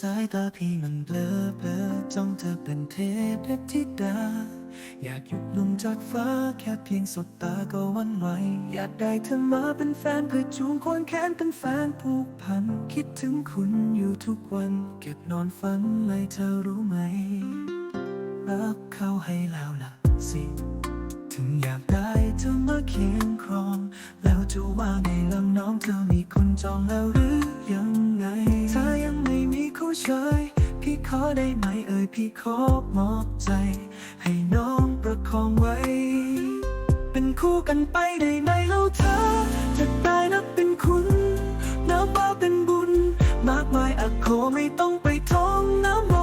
สายตาพี่มันเบลอเบลอจ้องเธอเป็นเทพธิดา อยากหยุดลงจากฟ้าแค่เพียงสบตาก็วันไหว อยากได้เธอมาเป็นแฟนเพื่อจูงควงแขนเป็นแฟนผูกพัน คิดถึงคุณอยู่ทุกวัน เก็บนอนฝันเลยเธอรู้ไหม รักเขาให้แล้วล่ะสิ ถึงอยากได้เธอมาเคียงครอง แล้วจะว่าไงลำน้องเธอมีคนจองแล้วหรือยังไง ถ้ายังไม่มีคู่เฉย พี่ขอได้ไหมเอ่ยพี่ขอมอบใจ ให้น้องประคองไว้ เป็นคู่กันไปได้ไหมเล่าเธอ จะตายนับเป็นคุณนับว่าเป็นบุญ มากมายอักโคไม่ต้องไปท้องน้ำ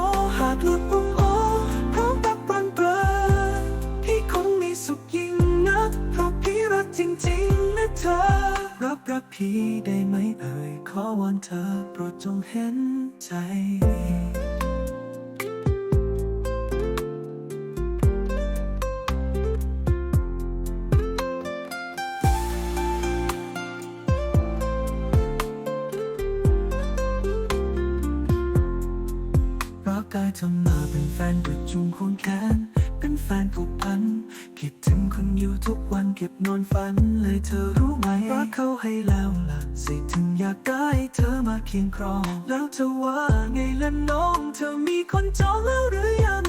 รับรักพี่ได้ไหมเอ่ยขอวอนเธอโปรดจงเห็นใจ รักกายทำมาเป็นแฟนประจุงควงแขนเป็นแฟนผูกพัน คิดถึงคุณอยู่ทุกวันเก็บนอนฝันเลยเธอรู้ไหมรักเขาให้แล้วล่ะ สิถึงอยากได้เธอมาเคียงครอง แล้วเธอว่าไงล่ะน้อง เธอมีคนจองแล้วหรือยัง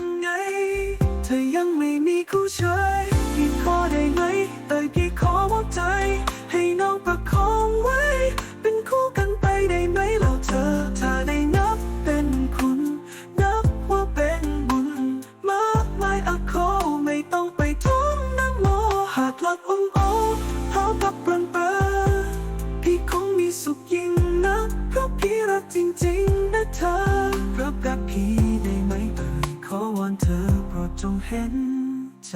จริงๆนะเธอรับกับพี่ได้ไหมเอ่ยขอวอนเธอโปรดจงเห็นใจ